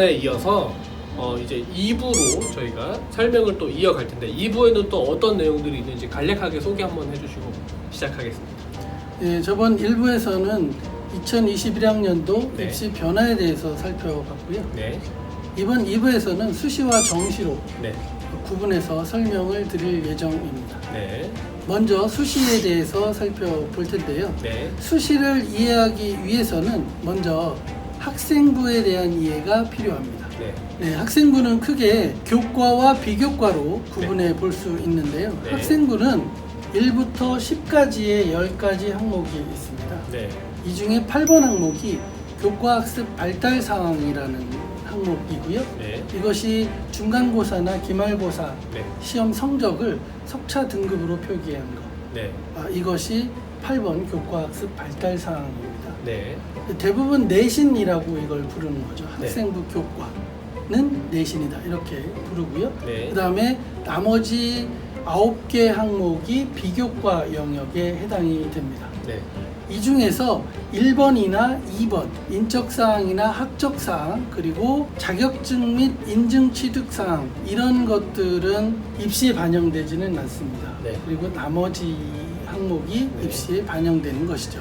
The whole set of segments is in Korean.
저번에 이어서 어 이제 2부로 저희가 설명을 또 이어갈 텐데 2부에는 또 어떤 내용들이 있는지 간략하게 소개 한번 해주시고 시작하겠습니다. 예, 저번 1부에서는 2021학년도 네. 입시 변화에 대해서 살펴봤고요. 네, 이번 2부에서는 수시와 정시로 네, 구분해서 설명을 드릴 예정입니다. 네, 먼저 수시에 대해서 살펴볼 텐데요. 네, 수시를 이해하기 위해서는 먼저 학생부에 대한 이해가 필요합니다. 네, 네, 학생부는 크게 교과와 비교과로 구분해 볼 수 있는데요. 네. 학생부는 1부터 10까지의 10가지 항목이 있습니다. 네, 이 중에 8번 항목이 교과 학습 발달 사항이라는 항목이고요. 네, 이것이 중간고사나 기말고사 네, 시험 성적을 석차 등급으로 표기한 것. 네, 아, 이것이 8번 교과 학습 발달 사항입니다. 네, 대부분 내신이라고 이걸 부르는 거죠. 네. 학생부 교과는 내신이다. 이렇게 부르고요. 네. 그 다음에 나머지 9개 항목이 비교과 영역에 해당이 됩니다. 네, 이 중에서 1번이나 2번 인적사항이나 학적사항 그리고 자격증 및 인증 취득사항 이런 것들은 입시에 반영되지는 않습니다. 네. 그리고 나머지 항목이 네. 입시에 반영되는 것이죠.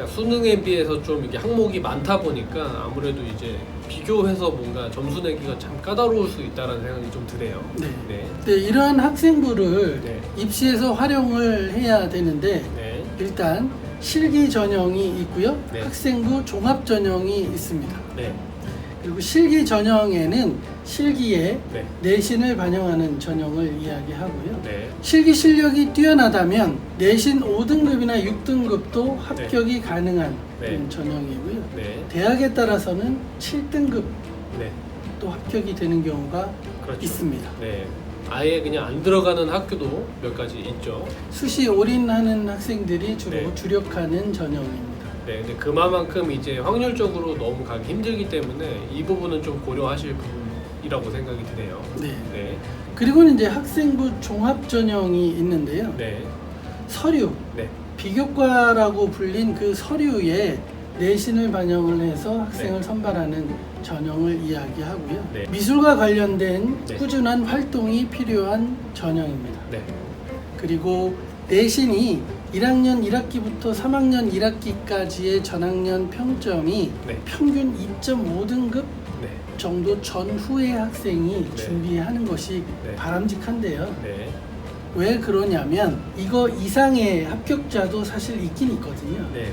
그러니까 수능에 비해서 좀 이게 항목이 많다 보니까 아무래도 이제 비교해서 뭔가 점수 내기가 참 까다로울 수 있다는 생각이 좀 드네요. 네. 네, 네, 이러한 학생부를 네. 입시에서 활용을 해야 되는데 네, 일단 실기 전형이 있고요. 네. 학생부 종합 전형이 있습니다. 네, 그리고 실기 전형에는 실기에 네, 내신을 반영하는 전형을 이야기하고요. 네, 실기 실력이 뛰어나다면 내신 5등급이나 6등급도 합격이 가능한 네. 전형이고요. 네, 대학에 따라서는 7등급도 네, 합격이 되는 경우가 그렇죠. 있습니다. 네, 아예 그냥 안 들어가는 학교도 몇 가지 있죠. 수시 올인하는 학생들이 주로 네. 주력하는 전형입니다. 네, 근데 그만큼 이제 확률적으로 너무 가기 힘들기 때문에 이 부분은 좀 고려하실 부분이라고 생각이 드네요. 네. 네, 그리고 이제 학생부 종합 전형이 있는데요. 네, 서류, 네, 비교과라고 불린 그 서류에 내신을 반영을 해서 학생을 네. 선발하는 전형을 이야기하고요. 네. 미술과 관련된 네. 꾸준한 활동이 필요한 전형입니다. 네, 그리고 내신이 1학년 1학기부터 3학년 1학기까지의 전학년 평점이 네, 평균 2.5등급 네, 정도 전후의 학생이 네. 준비하는 것이 네. 바람직한데요. 네, 왜 그러냐면 이거 이상의 합격자도 사실 있긴 있거든요. 네,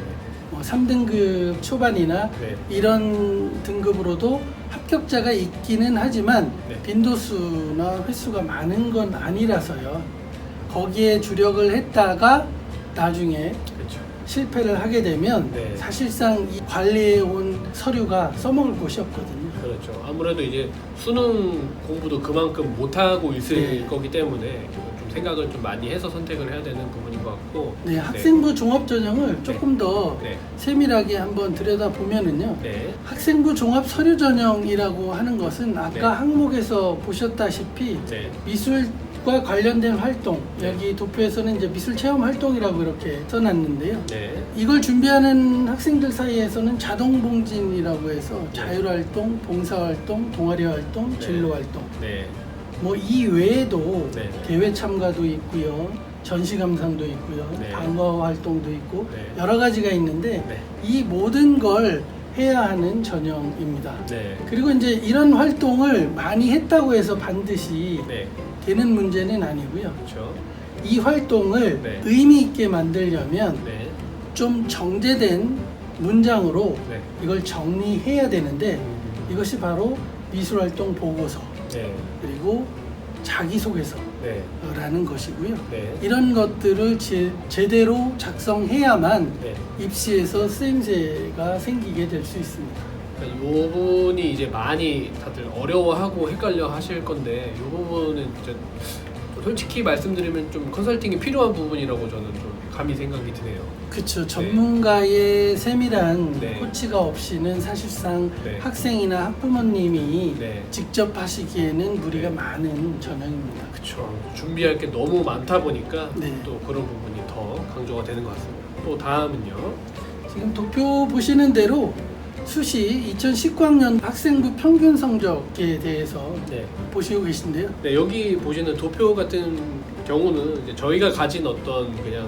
뭐 3등급 초반이나 네, 이런 등급으로도 합격자가 있기는 하지만 네. 빈도수나 횟수가 많은 건 아니라서요. 거기에 주력을 했다가 나중에 그렇죠. 실패를 하게 되면 네. 사실상 이 관리해 온 서류가 써먹을 곳이 없거든요. 그렇죠. 아무래도 이제 수능 공부도 그만큼 못 하고 있을 네. 거기 때문에 좀 생각을 좀 많이 해서 선택을 해야 되는 부분인 것 같고. 네, 학생부 종합 전형을 조금 더 네, 세밀하게 한번 들여다 보면은요. 네, 학생부 종합 서류 전형이라고 하는 것은 아까 네. 항목에서 보셨다시피 네, 미술 과 관련된 활동 네. 여기 도표에서는 이제 미술 체험 활동이라고 이렇게 써놨는데요. 네, 이걸 준비하는 학생들 사이에서는 자동 봉진이라고 해서 자율 활동, 봉사 활동, 동아리 활동, 네. 진로 활동 네, 뭐이 외에도 네. 대회 참가도 있고요. 전시 감상도 있고요. 네. 방과 활동도 있고 네. 여러 가지가 있는데 네, 이 모든 걸 해야 하는 전형입니다. 네, 그리고 이제 이런 활동을 많이 했다고 해서 반드시 네, 되는 문제는 아니고요. 그렇죠. 이 활동을 네. 의미 있게 만들려면 네, 좀 정제된 문장으로 네, 이걸 정리해야 되는데 이것이 바로 미술활동 보고서 네, 그리고 자기소개서라는 네, 것이고요. 네, 이런 것들을 제, 제대로 작성해야만 네. 입시에서 쓰임새가 생기게 될 수 있습니다. 그러니까 이 부분이 이제 많이 다들 어려워하고 헷갈려 하실 건데 이 부분은 진짜 솔직히 말씀드리면 좀 컨설팅이 필요한 부분이라고 저는 좀 감히 생각이 드네요. 그렇죠. 전문가의 세밀한 네. 코치가 없이는 사실상 네. 학생이나 학부모님이 네. 직접 하시기에는 무리가 네. 많은 전형입니다. 그렇죠. 준비할 게 너무 많다 보니까 네. 또 그런 부분이 더 강조가 되는 것 같습니다. 또 다음은요. 지금 도표 보시는 대로 수시 2019학년 학생부 평균 성적에 대해서 네. 보시고 계신데요. 네, 여기 보시는 도표 같은 경우는 이제 저희가 가진 어떤 그냥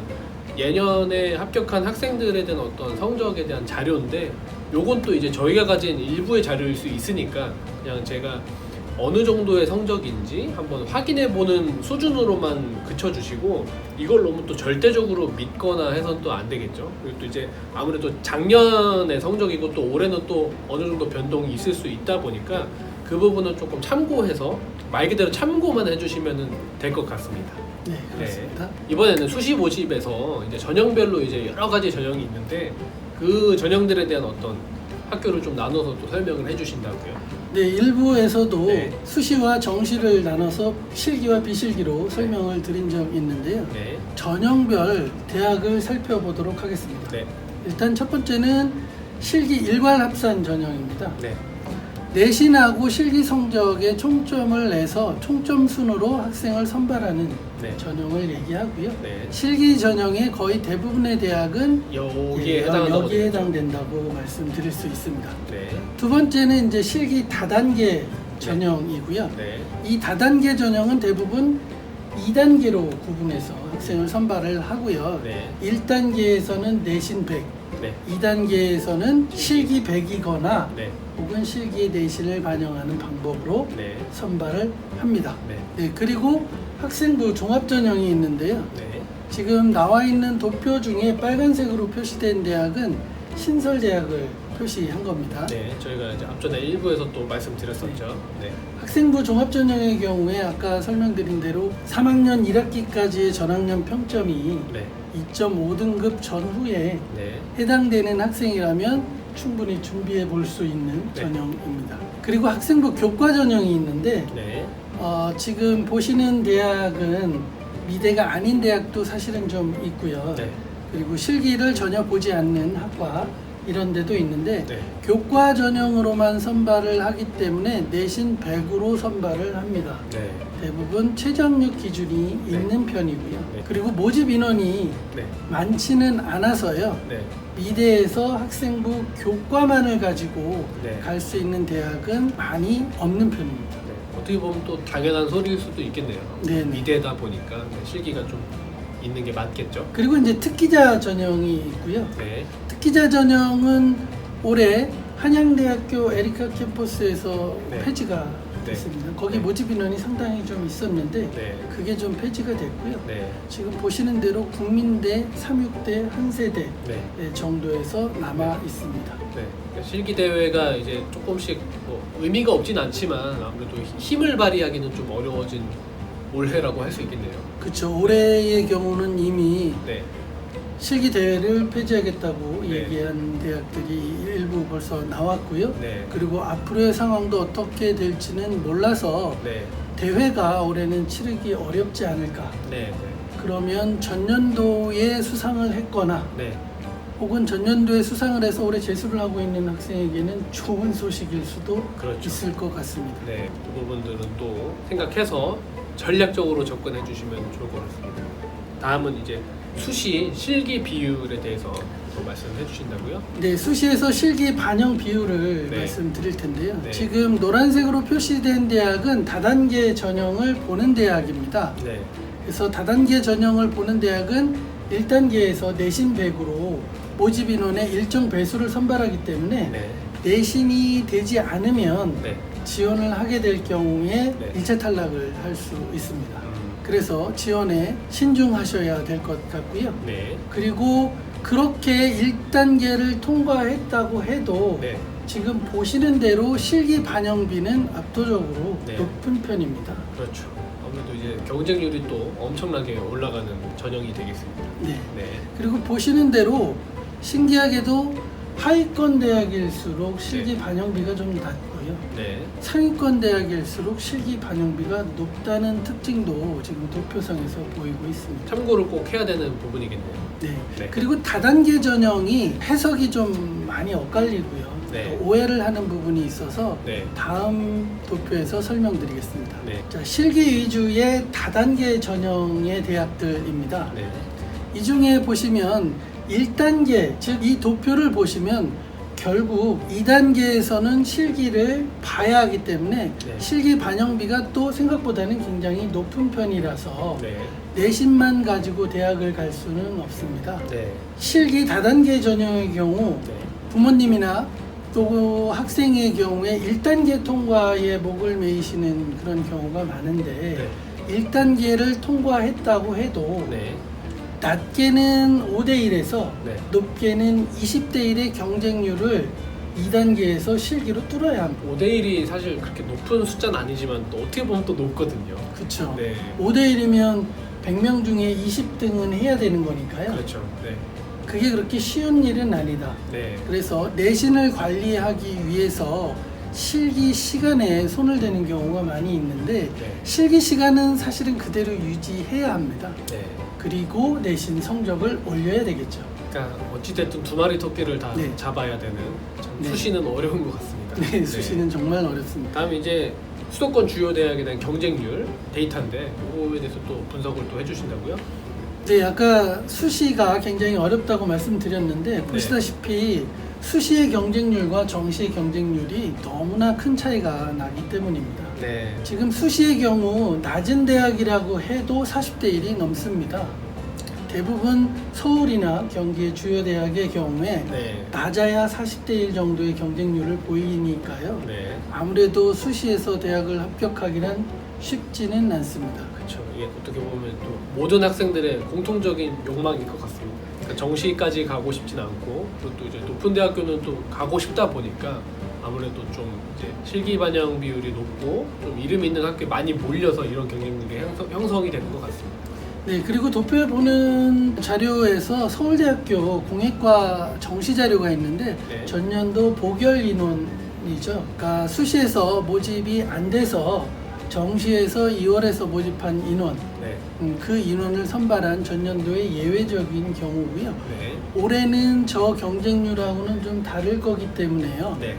예년에 합격한 학생들에 대한 어떤 성적에 대한 자료인데 요건 또 이제 저희가 가진 일부의 자료일 수 있으니까 그냥 제가 어느 정도의 성적인지 한번 확인해 보는 수준으로만 그쳐 주시고 이걸 너무 또 절대적으로 믿거나 해선 또 안 되겠죠. 그리고 또 이제 아무래도 작년의 성적이고 또 올해는 또 어느 정도 변동이 있을 수 있다 보니까 그 부분은 조금 참고해서 말 그대로 참고만 해주시면 될 것 같습니다. 네, 그렇습니다. 이번에는 수시 모집에서 이제 전형별로 이제 여러 가지 전형이 있는데 그 전형들에 대한 어떤 학교를 좀 나눠서 또 설명을 해주신다고요. 네, 일부에서도 네. 수시와 정시를 나눠서 실기와 비실기로 설명을 드린 적이 있는데요. 네, 전형별 대학을 살펴보도록 하겠습니다. 네, 일단 첫 번째는 실기 일괄 합산 전형입니다. 네, 내신하고 실기 성적에 총점을 내서 총점 순으로 학생을 선발하는 네, 전형을 얘기하고요. 네. 실기 전형의 거의 대부분의 대학은 여기에 예, 여기에? 해당된다고 말씀드릴 수 있습니다. 네, 두 번째는 이제 실기 다단계 전형이고요. 네, 이 다단계 전형은 대부분 2단계로 구분해서 학생을 선발을 하고요. 네, 1단계에서는 내신 100, 네, 2단계에서는 실기 100이거나 네, 혹은 실기의 내신을 반영하는 방법으로 네, 선발을 합니다. 네, 네, 그리고 학생부 종합 전형이 있는데요. 네, 지금 나와 있는 도표 중에 빨간색으로 표시된 대학은 신설 대학을 표시한 겁니다. 네. 저희가 이제 앞전에 일부에서 또 말씀드렸었죠. 네, 학생부 종합 전형의 경우에 아까 설명드린 대로 3학년 1학기까지의 전학년 평점이 네, 2.5등급 전후에 네, 해당되는 학생이라면 충분히 준비해 볼 수 있는 네. 전형입니다. 그리고 학생부 교과 전형이 있는데 네, 어, 지금 보시는 대학은 미대가 아닌 대학도 사실은 좀 있고요. 네, 그리고 실기를 전혀 보지 않는 학과 이런 데도 있는데 네, 교과 전형으로만 선발을 하기 때문에 내신 100으로 선발을 합니다. 네, 대부분 최저학력 기준이 네. 있는 편이고요. 네. 그리고 모집 인원이 네, 많지는 않아서요. 네, 미대에서 학생부 교과만을 가지고 네. 갈 수 있는 대학은 많이 없는 편입니다. 네. 어떻게 보면 또 당연한 소리일 수도 있겠네요. 네, 네. 미대다 보니까 네, 실기가 좀 있는 게 맞겠죠. 그리고 이제 특기자 전형이 있고요. 네, 특기자 전형은 올해 한양대학교 에리카 캠퍼스에서 네. 폐지가 네. 됐습니다. 거기 네. 모집 인원이 상당히 좀 있었는데 네, 그게 좀 폐지가 됐고요. 네, 지금 보시는 대로 국민대, 삼육대, 한세대 네. 정도에서 남아 있습니다. 네. 그러니까 실기 대회가 이제 조금씩 뭐 의미가 없진 않지만 아무래도 힘을 발휘하기는 좀 어려워진 올해라고 할 수 있겠네요. 그렇죠. 올해의 경우는 이미 네, 실기 대회를 폐지하겠다고 네. 얘기한 대학들이 일부 벌써 나왔고요. 네, 그리고 앞으로의 상황도 어떻게 될지는 몰라서 네, 대회가 올해는 치르기 어렵지 않을까. 네, 그러면 전년도에 수상을 했거나 네, 혹은 전년도에 수상을 해서 올해 재수를 하고 있는 학생에게는 좋은 소식일 수도 그렇죠. 있을 것 같습니다. 네, 그 부분들은 또 생각해서 전략적으로 접근해 주시면 좋을 것 같습니다. 다음은 이제 수시 실기 비율에 대해서 또 말씀해 주신다고요? 네, 수시에서 실기 반영 비율을 네. 말씀드릴 텐데요. 네. 지금 노란색으로 표시된 대학은 다단계 전형을 보는 대학입니다. 네, 그래서 다단계 전형을 보는 대학은 1단계에서 내신 100으로 모집 인원의 일정 배수를 선발하기 때문에 네, 내신이 되지 않으면 네, 지원을 하게 될 경우에 네. 일 1차 탈락을 할 수 있습니다. 음, 그래서 지원에 신중하셔야 될 것 같고요. 네, 그리고 그렇게 1단계를 통과했다고 해도 네, 지금 보시는 대로 실기 반영비는 압도적으로 네. 높은 편입니다. 그렇죠. 아무래도 이제 경쟁률이 또 엄청나게 올라가는 전형이 되겠습니다. 네. 네, 그리고 보시는 대로 신기하게도 하위권 대학일수록 실기 네. 반영비가 좀 낮고요. 네, 상위권 대학일수록 실기 반영비가 높다는 특징도 지금 도표상에서 보이고 있습니다. 참고를 꼭 해야 되는 부분이겠네요. 네. 네. 그리고 다단계 전형이 해석이 좀 많이 엇갈리고요. 네. 또 오해를 하는 부분이 있어서 네, 다음 도표에서 설명드리겠습니다. 네, 자, 실기 위주의 다단계 전형의 대학들입니다. 네, 이 중에 보시면 1단계, 즉 이 도표를 보시면 결국 2단계에서는 실기를 봐야 하기 때문에 네. 실기 반영비가 또 생각보다는 굉장히 높은 편이라서 네. 내신만 가지고 대학을 갈 수는 없습니다. 네. 실기 다단계 전형의 경우 네. 부모님이나 또 학생의 경우에 1단계 통과에 목을 매이시는 그런 경우가 많은데 네. 1단계를 통과했다고 해도 네. 낮게는 5대 1에서 네. 높게는 20대 1의 경쟁률을 2단계에서 실기로 뚫어야 합니다. 5대 1이 사실 그렇게 높은 숫자는 아니지만 또 어떻게 보면 또 높거든요. 그렇죠. 네. 5대 1이면 100명 중에 20등은 해야 되는 거니까요. 그렇죠. 네. 그게 그렇게 쉬운 일은 아니다. 네. 그래서 내신을 관리하기 위해서 실기 시간에 손을 대는 경우가 많이 있는데 네. 실기 시간은 사실은 그대로 유지해야 합니다. 네. 그리고 내신 성적을 올려야 되겠죠. 그러니까 어찌됐든 두 마리 토끼를 다 네. 잡아야 되는 참 네. 수시는 어려운 것 같습니다. 네, 수시는 정말 어렵습니다. 다음 이제 수도권 주요 대학에 대한 경쟁률 데이터인데 이거에 대해서 또 분석을 또 해주신다고요? 네, 아까 수시가 굉장히 어렵다고 말씀드렸는데 보시다시피 수시의 경쟁률과 정시의 경쟁률이 너무나 큰 차이가 나기 때문입니다. 네. 지금 수시의 경우 낮은 대학이라고 해도 40대 1이 넘습니다. 대부분 서울이나 경기의 주요 대학의 경우에 네. 낮아야 40대 1 정도의 경쟁률을 보이니까요. 네. 아무래도 수시에서 대학을 합격하기는 쉽지는 않습니다. 그렇죠. 이게 어떻게 보면 또 모든 학생들의 공통적인 욕망일 것 같습니다. 그러니까 정시까지 가고 싶진 않고 그리고 또 이제 높은 대학교는 또 가고 싶다 보니까 아무래도 좀 이제 실기 반영 비율이 높고 좀 이름 있는 학교에 많이 몰려서 이런 경쟁률이 형성, 형성이 되는 것 같습니다. 네, 그리고 도표에 보는 자료에서 서울대학교 공예과 정시 자료가 있는데 네. 전년도 보결 인원이죠. 그러니까 수시에서 모집이 안 돼서 정시에서 2월에서 모집한 인원, 네. 음, 그 인원을 선발한 전년도의 예외적인 경우고요. 네. 올해는 저 경쟁률하고는 좀 다를 거기 때문에요. 네.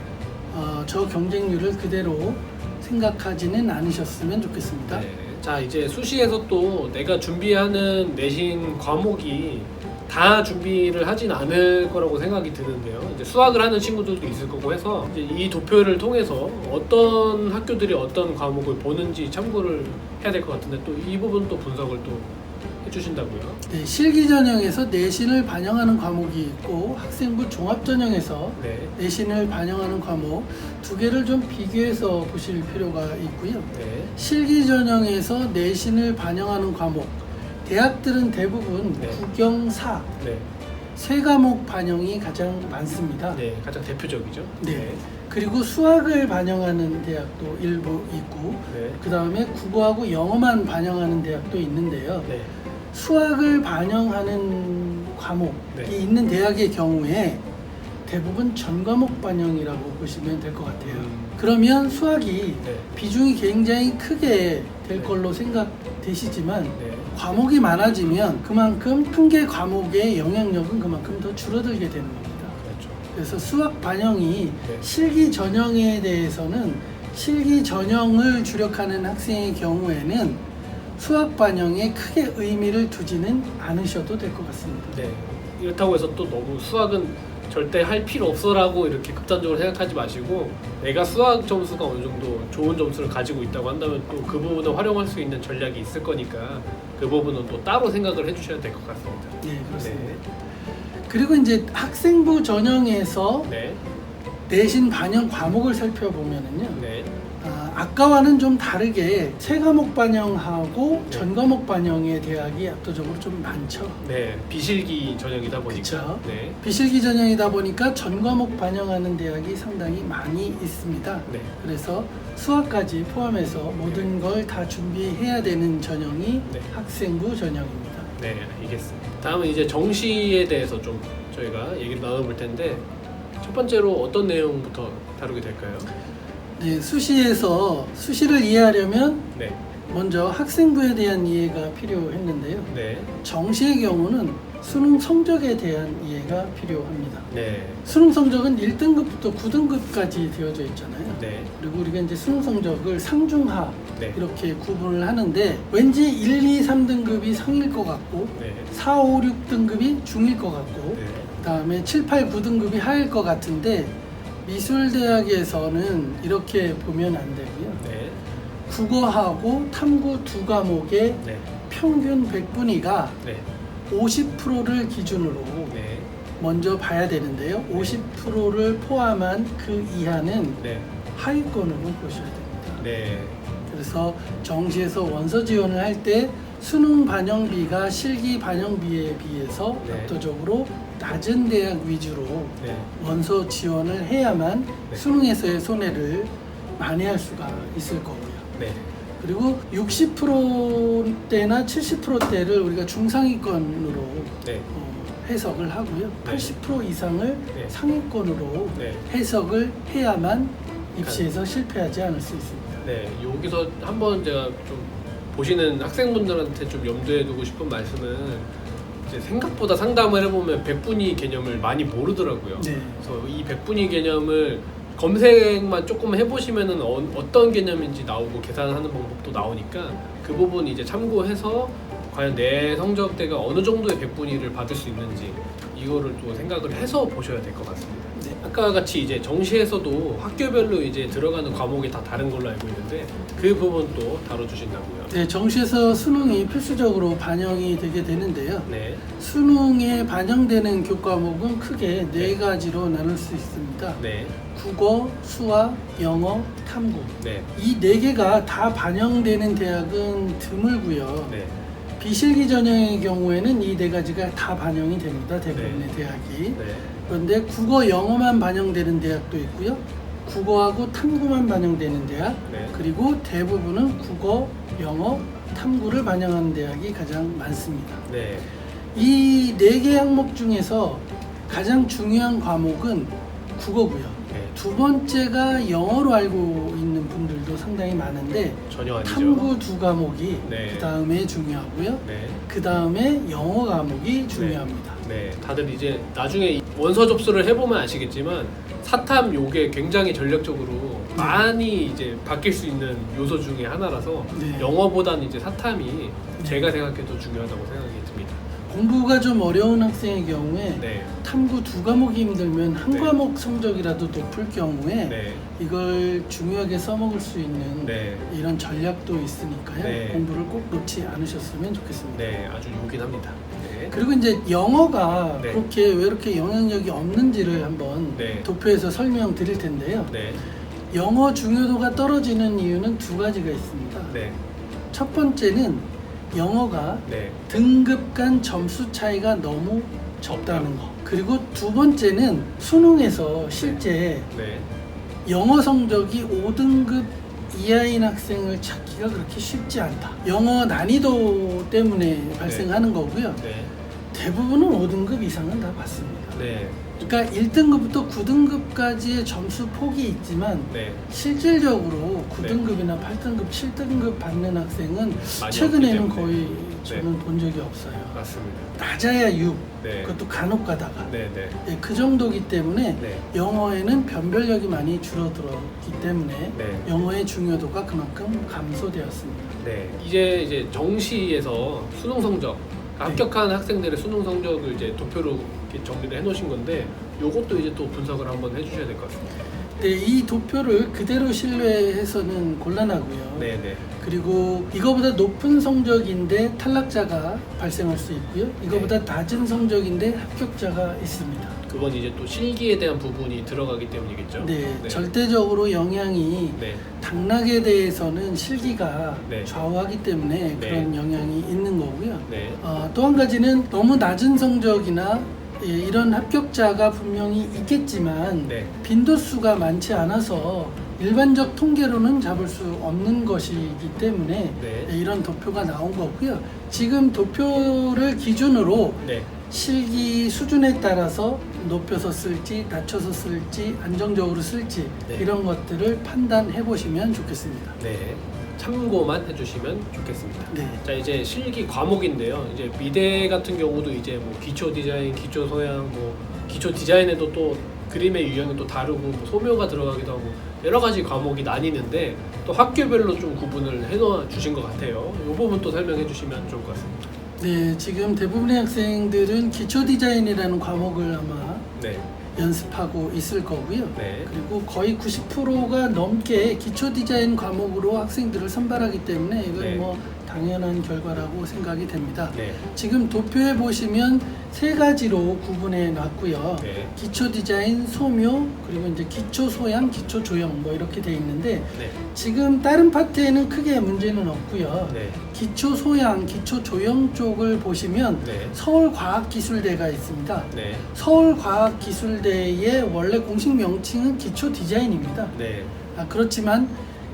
어, 저 경쟁률을 그대로 생각하지는 않으셨으면 좋겠습니다. 네. 자 이제 수시에서 또 내가 준비하는 내신 과목이 다 준비를 하진 않을 거라고 생각이 드는데요. 이제 수학을 하는 친구들도 있을 거고 해서 이 도표를 통해서 어떤 학교들이 어떤 과목을 보는지 참고를 해야 될 것 같은데 또 이 부분 또 분석을 또 해주신다고요. 네, 실기 전형에서 내신을 반영하는 과목이 있고 학생부 종합 전형에서 네. 내신을 반영하는 과목 두 개를 좀 비교해서 보실 필요가 있고요. 네. 실기 전형에서 내신을 반영하는 과목 대학들은 대부분 네. 국영사 네. 세 과목 반영이 가장 많습니다. 네. 가장 대표적이죠. 네. 그리고 수학을 반영하는 대학도 일부 있고 네. 그 다음에 국어하고 영어만 반영하는 대학도 있는데요. 네. 수학을 반영하는 과목이 네. 있는 대학의 경우에 대부분 전 과목 반영이라고 보시면 될 것 같아요. 음. 그러면 수학이 네. 비중이 굉장히 크게 될 네. 걸로 생각되시지만 네. 과목이 많아지면 그만큼 한개 과목의 영향력은 그만큼 더 줄어들게 되는 겁니다. 그렇죠. 그래서 수학 반영이 네. 실기 전형에 대해서는 실기 전형을 주력하는 학생의 경우에는 수학 반영에 크게 의미를 두지는 않으셔도 될 것 같습니다. 네. 이렇다고 해서 또 너무 수학은 절대 할 필요 없어라고 이렇게 극단적으로 생각하지 마시고 내가 수학 점수가 어느 정도 좋은 점수를 가지고 있다고 한다면 또 그 부분을 활용할 수 있는 전략이 있을 거니까 그 부분은 또 따로 생각을 해주셔야 될 것 같습니다. 네, 그렇습니다. 그리고 이제 학생부 전형에서 네. 내신 반영 과목을 살펴보면은요. 네. 아, 아까와는 좀 다르게 세 과목 반영하고 네. 전 과목 반영의 대학이 압도적으로 좀 많죠. 네. 비실기 전형이다 보니까. 그쵸. 네. 비실기 전형이다 보니까 전 과목 반영하는 대학이 상당히 많이 있습니다. 네. 그래서 수학까지 포함해서 모든 걸 다 준비해야 되는 전형이 네. 학생부 전형입니다. 네. 알겠습니다. 다음은 이제 정시에 대해서 좀 저희가 얘기를 나눠볼 텐데 첫 번째로 어떤 내용부터 다루게 될까요? 네, 수시에서 수시를 이해하려면 네. 먼저 학생부에 대한 이해가 필요했는데요. 네. 정시의 경우는 수능 성적에 대한 이해가 필요합니다. 네. 수능 성적은 1등급부터 9등급까지 되어져 있잖아요. 네. 그리고 우리가 이제 수능 성적을 상중하 네. 이렇게 구분을 하는데 왠지 1, 2, 3등급이 상일 것 같고 네. 4, 5, 6등급이 중일 것 같고 네. 그다음에 7, 8, 9등급이 하일 것 같은데 미술대학에서는 이렇게 보면 안 되고요. 네. 국어하고 탐구 두 과목의 네. 평균 100분위가 네. 50%를 기준으로 네. 먼저 봐야 되는데요. 50%를 포함한 그 이하는 네. 하위권으로 보셔야 됩니다. 네. 그래서 정시에서 원서 지원을 할때 수능 반영비가 실기 반영비에 비해서 네. 압도적으로 낮은 대학 위주로 네. 원서 지원을 해야만 네. 수능에서의 손해를 만회할 수가 있을 거고요. 네. 그리고 60%대나 70%대를 우리가 중상위권으로 네. 어, 해석을 하고요. 네. 80% 이상을 네. 상위권으로 네. 해석을 해야만 입시에서 실패하지 않을 수 있습니다. 네, 여기서 한번 제가 좀 보시는 학생분들한테 좀 염두에 두고 싶은 말씀은 이제 생각보다 상담을 해보면 백분위 개념을 많이 모르더라고요. 네. 그래서 이 백분위 개념을 검색만 조금 해보시면은 어, 어떤 개념인지 나오고 계산하는 방법도 나오니까 그 부분 이제 참고해서 과연 내 성적대가 어느 정도의 백분위를 받을 수 있는지 이거를 또 생각을 해서 보셔야 될 것 같습니다. 네. 아까 같이 이제 정시에서도 학교별로 이제 들어가는 과목이 다 다른 걸로 알고 있는데 그 부분도 다뤄주신다고요. 네, 정시에서 수능이 필수적으로 반영이 되게 되는데요. 네, 수능에 반영되는 교과목은 크게 네 네. 가지로 나눌 수 있습니다. 네, 국어, 수학, 영어, 탐구. 네, 이 네 개가 다 반영되는 대학은 드물고요. 네, 비실기 전형의 경우에는 이 네 가지가 다 반영이 됩니다. 대부분의 대학이. 네, 그런데 국어, 영어만 반영되는 대학도 있고요. 국어하고 탐구만 반영되는 대학, 네, 그리고 대부분은 국어, 영어, 탐구를 반영하는 대학이 가장 많습니다. 네, 이 네 개 항목 중에서 가장 중요한 과목은 국어고요. 네. 두 번째가 영어로 알고 있는 분들도 상당히 많은데 전혀 아니죠. 탐구 두 과목이 네. 그 다음에 중요하고요. 네, 그 다음에 영어 과목이 중요합니다. 네, 다들 이제 나중에 이 원서 접수를 해보면 아시겠지만 사탐 요게 굉장히 전략적으로 많이 이제 바뀔 수 있는 요소 중에 하나라서 네. 영어보다는 이제 사탐이 제가 생각해도 중요하다고 생각이. 공부가 좀 어려운 학생의 경우에 네, 탐구 두 과목이 힘들면 한 네. 과목 성적이라도 높을 경우에 네, 이걸 중요하게 써먹을 수 있는 네, 이런 전략도 있으니까요. 네. 공부를 꼭 놓지 않으셨으면 좋겠습니다. 네, 아주 요긴합니다. 네, 그리고 이제 영어가 네. 그렇게 왜 이렇게 영향력이 없는지를 한번 네. 도표에서 설명드릴 텐데요. 네, 영어 중요도가 떨어지는 이유는 두 가지가 있습니다. 네, 첫 번째는 영어가 네, 등급 간 점수 차이가 너무 적다는 거. 그리고 두 번째는 수능에서 실제 네, 영어 성적이 5등급 이하인 학생을 찾기가 그렇게 쉽지 않다. 영어 난이도 때문에 발생하는 거고요. 네, 대부분은 5등급 이상은 다 받습니다. 네, 그러니까 1등급부터 9등급까지의 점수 폭이 있지만 네, 실질적으로 9등급이나 8등급, 7등급 받는 학생은 많이 최근에는 없기 때문에. 거의 저는 본 적이 없어요. 맞습니다. 낮아야 6, 네, 그것도 간혹 가다가 네, 네, 예, 그 정도기 때문에 네, 영어에는 변별력이 많이 줄어들었기 때문에 네. 영어의 중요도가 그만큼 감소되었습니다. 네. 이제 이제 정시에서 수능 성적 네. 합격한 학생들의 수능 성적을 이제 도표로 이렇게 정리를 해놓으신 건데 요것도 이제 또 분석을 한번 해주셔야 될 것 같습니다. 네, 이 도표를 그대로 신뢰해서는 곤란하고요. 네, 네, 그리고 이거보다 높은 성적인데 탈락자가 발생할 수 있고요. 이거보다 낮은 성적인데 합격자가 있습니다. 그건 이제 또 실기에 대한 부분이 들어가기 때문이겠죠. 네, 네, 절대적으로 영향이 네, 당락에 대해서는 실기가 네. 좌우하기 때문에 네. 그런 영향이 있는 거고요. 네, 어, 또한 가지는 너무 낮은 성적이나 예, 이런 합격자가 분명히 있겠지만 네, 빈도수가 많지 않아서 일반적 통계로는 잡을 수 없는 것이기 때문에 네. 예, 이런 도표가 나온 거고요. 지금 도표를 기준으로 네, 실기 수준에 따라서 높여서 쓸지 낮춰서 쓸지 안정적으로 쓸지 네. 이런 것들을 판단해 보시면 좋겠습니다. 네. 참고만 해주시면 좋겠습니다. 네. 자 이제 실기 과목인데요. 이제 미대 같은 경우도 이제 뭐 기초 디자인, 기초 소양, 뭐 기초 디자인에도 또 그림의 유형이 또 다르고 뭐 소묘가 들어가기도 하고 여러 가지 과목이 나뉘는데 또 학교별로 좀 구분을 해놓아 주신 것 같아요. 이 부분 또 설명해 주시면 좋을 것 같습니다. 네, 지금 대부분의 학생들은 기초 디자인이라는 과목을 아마 네. 연습하고 있을 거고요. 네. 그리고 거의 90%가 넘게 기초 디자인 과목으로 학생들을 선발하기 때문에 이건 네. 뭐 당연한 결과라고 생각이 됩니다. 네. 지금 도표에 보시면 세 가지로 구분해 놨고요. 네. 기초 디자인, 소묘, 그리고 이제 기초 소양, 기초 조형 뭐 이렇게 돼 있는데 네. 지금 다른 파트에는 크게 문제는 없고요. 네. 기초 소양, 기초 조형 쪽을 보시면 네. 서울과학기술대가 있습니다. 네. 서울과학기술대의 원래 공식 명칭은 기초 디자인입니다. 네. 아, 그렇지만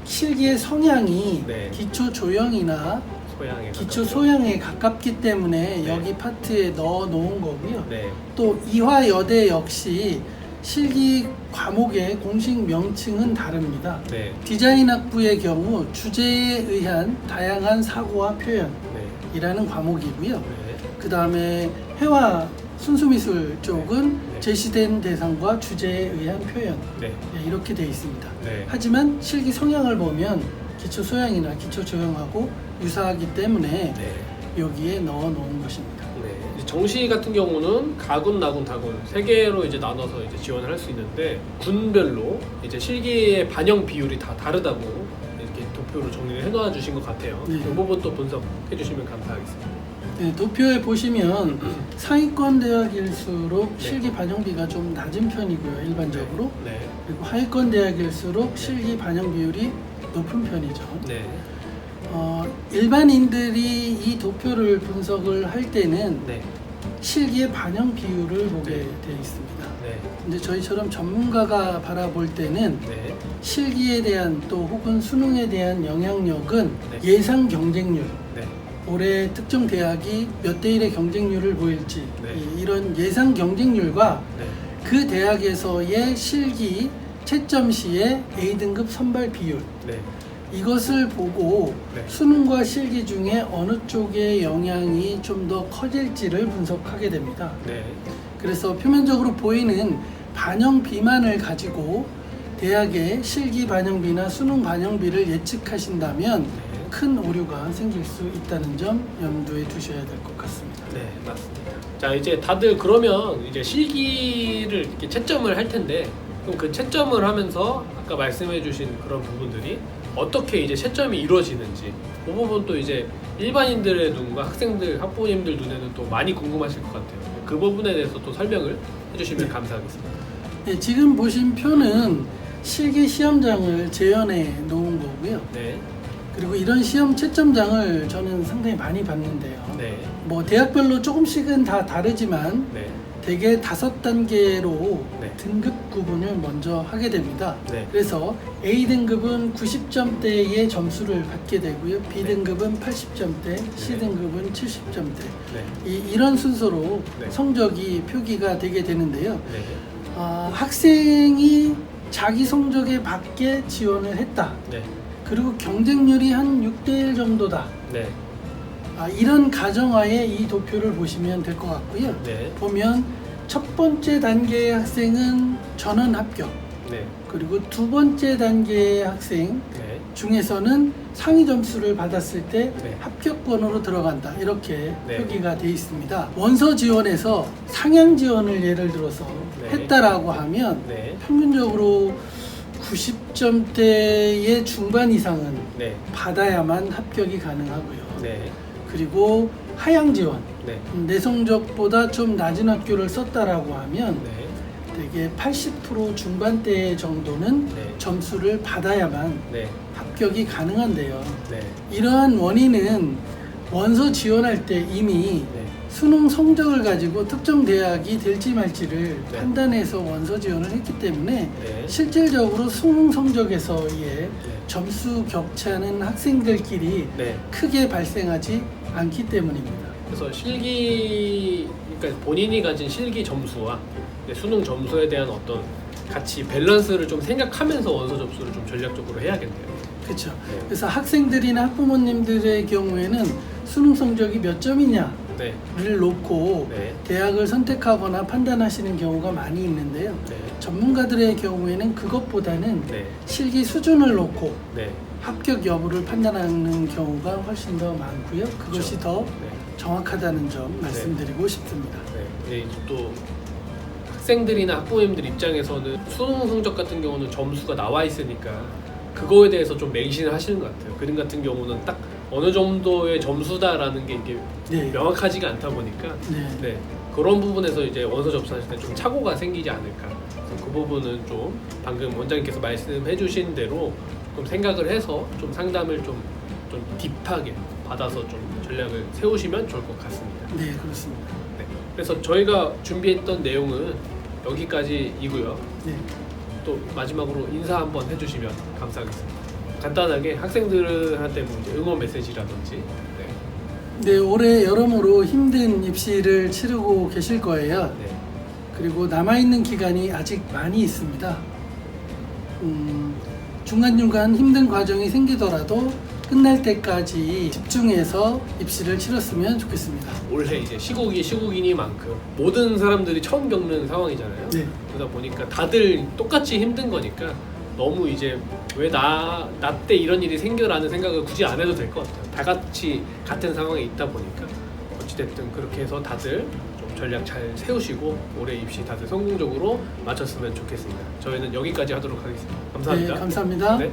실기의 성향이 네. 기초 조형이나 소양에 기초 가깝죠. 소양에 가깝기 때문에 네. 여기 파트에 넣어 놓은 거고요. 네. 또 이화여대 역시 실기 과목의 공식 명칭은 다릅니다. 네. 디자인 학부의 경우 주제에 의한 다양한 사고와 표현이라는 네. 과목이고요. 네. 그 다음에 회화 순수미술 쪽은 네. 제시된 대상과 주제에 의한 표현 네. 네, 이렇게 되어 있습니다. 네. 하지만 실기 성향을 보면 기초 소양이나 기초 조형하고 유사하기 때문에 네. 여기에 넣어 놓은 것입니다. 네. 이제 정시 같은 경우는 가군, 나군, 다군 세 개로 이제 나눠서 이제 지원을 할 수 있는데 군별로 이제 실기의 반영 비율이 다 다르다고 도표로 정리를 해놔 주신 것 같아요. 네. 이 부분 또 분석해 주시면 감사하겠습니다. 네, 도표에 보시면 상위권 대학일수록 네. 실기 반영비가 좀 낮은 편이고요, 일반적으로. 네. 그리고 하위권 대학일수록 실기 반영 비율이 높은 편이죠. 네. 어, 일반인들이 이 도표를 분석을 할 때는 네. 실기의 반영 비율을 보게 네. 돼 있습니다. 네. 근데 저희처럼 전문가가 바라볼 때는 네. 실기에 대한 또 혹은 수능에 대한 영향력은 네. 예상 경쟁률, 네. 올해 특정 대학이 몇대 1의 경쟁률을 보일지 네. 이- 이런 예상 경쟁률과 네. 그 대학에서의 실기 채점 시의 A등급 선발 비율 네. 이것을 보고 네. 수능과 실기 중에 어느 쪽의 영향이 좀 더 커질지를 분석하게 됩니다. 네. 그래서 표면적으로 보이는 반영 비만을 가지고 대학의 실기 반영비나 수능 반영비를 예측하신다면 네. 큰 오류가 생길 수 있다는 점 염두에 두셔야 될 것 같습니다. 네, 맞습니다. 자, 이제 다들 그러면 이제 실기를 이렇게 채점을 할 텐데 그럼 그 채점을 하면서 아까 말씀해 주신 그런 부분들이 어떻게 이제 채점이 이루어지는지 그 부분도 이제 일반인들의 눈과 학생들, 학부모님들 눈에는 또 많이 궁금하실 것 같아요. 그 부분에 대해서 또 설명을 해주시면 네. 감사하겠습니다. 네, 지금 보신 표는 실기 시험장을 재현해 놓은 거고요. 네, 그리고 이런 시험 채점장을 저는 상당히 많이 봤는데요. 네, 뭐 대학별로 조금씩은 다 다르지만 네, 대개 다섯 단계로 네. 등급 구분을 먼저 하게 됩니다. 네. 그래서 A 등급은 90점대의 점수를 받게 되고요. B 등급은 80점대, C 네. 등급은 70점대. 네, 이, 이런 순서로 네. 성적이 표기가 되게 되는데요. 네, 아, 학생이 자기 성적에 맞게 지원을 했다. 네, 그리고 경쟁률이 한 6대1 정도다. 네, 아, 이런 가정하에 이 도표를 보시면 될 것 같고요. 네, 보면 첫 번째 단계의 학생은 전원 합격. 네, 그리고 두 번째 단계의 학생 네, 중에서는 상위 점수를 받았을 때 네. 합격권으로 들어간다. 이렇게 네. 표기가 되어 있습니다. 원서 지원에서 상향 지원을 예를 들어서 네. 했다라고 하면 네, 평균적으로 90점대의 중반 이상은 네, 받아야만 합격이 가능하고요. 네, 그리고 하향 지원, 네, 내 성적보다 좀 낮은 학교를 썼다라고 하면 네, 되게 80% 중반대 정도는 네. 점수를 받아야만 네, 합격이 가능한데요. 네, 이러한 원인은 원서 지원할 때 이미 네. 수능 성적을 가지고 특정 대학이 될지 말지를 네. 판단해서 원서 지원을 했기 때문에 네. 실질적으로 수능 성적에서의 네. 점수 격차는 학생들끼리 네. 크게 발생하지 않기 때문입니다. 그래서 실기 그러니까 본인이 가진 실기 점수와 수능 점수에 대한 어떤 같이 밸런스를 좀 생각하면서 원서 접수를 좀 전략적으로 해야겠네요. 그렇죠. 네. 그래서 학생들이나 학부모님들의 경우에는 수능 성적이 몇 점이냐 를 네. 놓고 네. 대학을 선택하거나 판단하시는 경우가 많이 있는데요. 네. 전문가들의 경우에는 그것보다는 네. 실기 수준을 놓고 네. 합격 여부를 판단하는 경우가 훨씬 더 많고요. 그것이 그렇죠. 더 네. 정확하다는 점 말씀드리고 싶습니다. 네, 이제 또 학생들이나 학부모님들 입장에서는 수능 성적 같은 경우는 점수가 나와 있으니까 그거에 대해서 좀 맹신을 하시는 것 같아요. 그림 같은 경우는 딱 어느 정도의 점수다라는 게 이게 네. 명확하지가 않다 보니까 네. 네 그런 부분에서 이제 원서 접수하실 때 좀 착오가 생기지 않을까. 그래서 그 부분은 좀 방금 원장님께서 말씀해주신 대로 좀 생각을 해서 좀 상담을 좀 좀 딥하게 받아서 좀 전략을 세우시면 좋을 것 같습니다. 네, 그렇습니다. 네. 그래서 저희가 준비했던 내용은 여기까지이고요. 네. 또 마지막으로 인사 한번 해주시면 감사하겠습니다. 간단하게 학생들한테 뭐 이제 응원 메시지라든지 네. 네, 올해 여러모로 힘든 입시를 치르고 계실 거예요. 네. 그리고 남아있는 기간이 아직 많이 있습니다. 음, 중간중간 힘든 과정이 생기더라도 끝날 때까지 집중해서 입시를 치렀으면 좋겠습니다. 올해 이제 시국이 시국이니만큼 모든 사람들이 처음 겪는 상황이잖아요. 네. 그러다 보니까 다들 똑같이 힘든 거니까 너무 이제 왜 나 나 때 이런 일이 생겨라는 생각을 굳이 안 해도 될 것 같아요. 다 같이 같은 상황에 있다 보니까 어찌됐든 그렇게 해서 다들 좀 전략 잘 세우시고 올해 입시 다들 성공적으로 마쳤으면 좋겠습니다. 저희는 여기까지 하도록 하겠습니다. 감사합니다. 네, 감사합니다. 네.